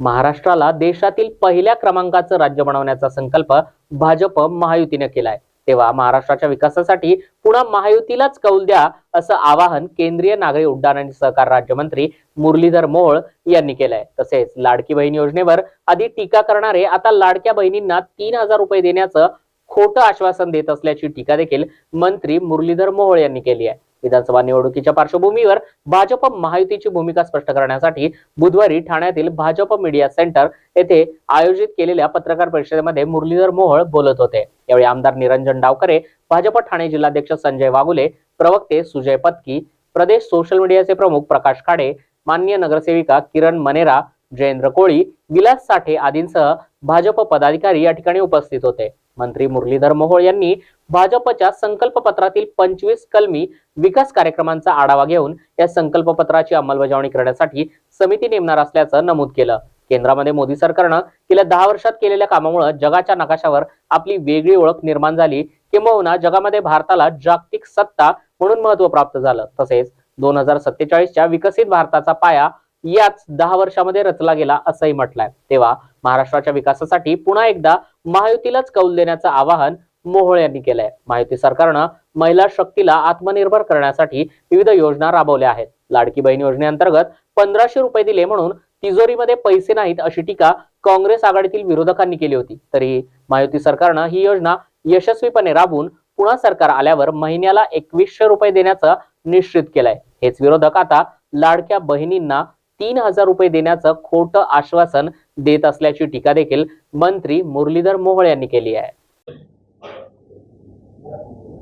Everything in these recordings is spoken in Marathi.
महाराष्ट्राला देशातील पहिल्या क्रमांकाचं राज्य बनवण्याचा संकल्प भाजप महायुतीने केलाय. तेव्हा महाराष्ट्राच्या विकासासाठी पुन्हा महायुतीलाच कौल द्या असं आवाहन केंद्रीय नागरी उड्डाण आणि सहकार राज्यमंत्री मुरलीधर मोहोळ यांनी केलंय. तसेच लाडकी बहीण योजनेवर आधी टीका करणारे आता लाडक्या बहिणींना तीन हजार रुपये देण्याचं खोटं आश्वासन देत असल्याची टीका देखील मंत्री मुरलीधर मोहोळ यांनी केली आहे. विधानसभा निवडणुकीच्या पार्श्वभूमीवर भाजप महायुतीची भूमिका स्पष्ट करण्यासाठी बुधवारी ठाण्यातील भाजप मीडिया सेंटर येथे आयोजित केलेल्या पत्रकार परिषदेमध्ये मुरलीधर मोहोळ बोलत होते. यावेळी आमदार निरंजन डावकरे भाजप ठाणे जिल्हाध्यक्ष संजय वागुले प्रवक्ते सुजय पत्की प्रदेश सोशल मीडियाचे प्रमुख प्रकाश खाडे मान्य नगरसेविका किरण मनेरा जयेंद्र कोळी विलास साठे आदींसह भाजप पदाधिकारी या ठिकाणी उपस्थित होते. मंत्री मुरलीधर मोहोळ यांनी भाजपच्या संकल्प पत्रातील पंचवीस कलमी विकास कार्यक्रमांचा आढावा घेऊन या संकल्प पत्राची अंमलबजावणी करण्यासाठी समिती नेमणार असल्याचं नमूद केलं. केंद्रामध्ये मोदी सरकारनं गेल्या दहा वर्षात केलेल्या कामामुळे जगाच्या नकाशावर आपली वेगळी ओळख निर्माण झाली किंबहुना जगामध्ये भारताला जागतिक सत्ता म्हणून महत्त्व प्राप्त झालं. तसेच दोन हजार सत्तेचाळीसच्या विकसित भारताचा पाया याच दहा वर्षामध्ये रचला गेला असंही म्हटलंय. तेव्हा महाराष्ट्राच्या विकासासाठी पुन्हा एकदा महायुतीलाच कौल देण्याचं आवाहन मोहोळ यांनी केलंय. महायुती सरकारनं महिला शक्तीला आत्मनिर्भर करण्यासाठी विविध योजना राबवल्या आहेत. लाडकी बहीण योजनेअंतर्गत पंधराशे रुपये दिले म्हणून तिजोरीमध्ये पैसे नाहीत अशी टीका काँग्रेस आघाडीतील विरोधकांनी केली होती. तरीही महायुती सरकारनं ही योजना यशस्वीपणे राबवून पुन्हा सरकार आल्यावर महिन्याला एकवीसशे रुपये देण्याचं निश्चित केलंय. हेच विरोधक आता लाडक्या बहिणींना तीन हजार रुपये देण्याचं खोटं आश्वासन देत असल्याची टीका देखील मंत्री मुरलीधर मोहोळ यांनी केली आहे.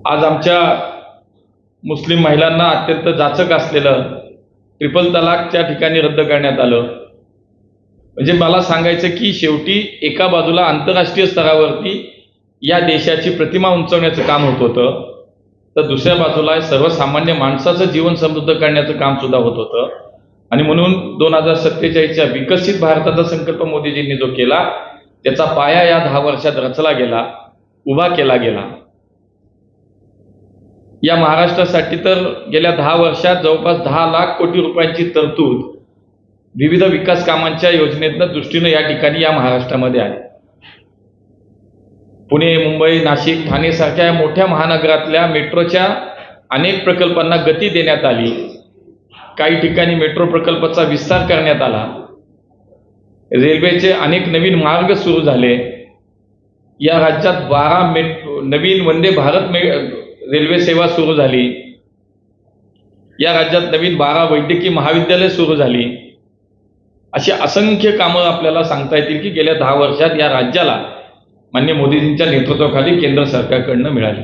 आज आमच्या मुस्लिम महिलांना अत्यंत जाचक असलेलं ट्रिपल तलाक त्या ठिकाणी रद्द करण्यात आलं. म्हणजे मला सांगायचं की शेवटी एका बाजूला आंतरराष्ट्रीय स्तरावरती या देशाची प्रतिमा उंचवण्याचं काम होत होतं तर दुसऱ्या बाजूला सर्वसामान्य माणसाचं जीवन समृद्ध करण्याचं काम सुद्धा होत होतं. आणि म्हणून दोन हजार सत्तेचाळीसच्या विकसित भारताचा संकल्प मोदीजींनी जो केला त्याचा पाया या दहा वर्षात रचला गेला उभा केला गेला. या महाराष्ट्रासाठी तर गेल्या दहा वर्षात जवळपास दहा लाख कोटी रुपयांची तरतूद विविध विकास कामांच्या योजनेतनं दृष्टीनं या ठिकाणी या महाराष्ट्रामध्ये आहे. पुणे मुंबई नाशिक ठाणे सारख्या मोठ्या महानगरातल्या मेट्रोच्या अनेक प्रकल्पांना गती देण्यात आली. काही ठिकाणी मेट्रो प्रकल्पाचा विस्तार करण्यात आला. रेल्वेचे अनेक नवीन मार्ग सुरू झाले. या राज्यात बारा मेट्रो नवीन वंदे भारत मे रेल्वे सेवा सुरू झाली. या राज्यात नवीन बारा वैद्यकीय महाविद्यालय सुरू झाली. अशी असंख्य कामं आपल्याला सांगता येतील की गेल्या दहा वर्षात या राज्याला मान्य मोदीजींच्या नेतृत्वाखाली केंद्र सरकारकडनं मिळाली.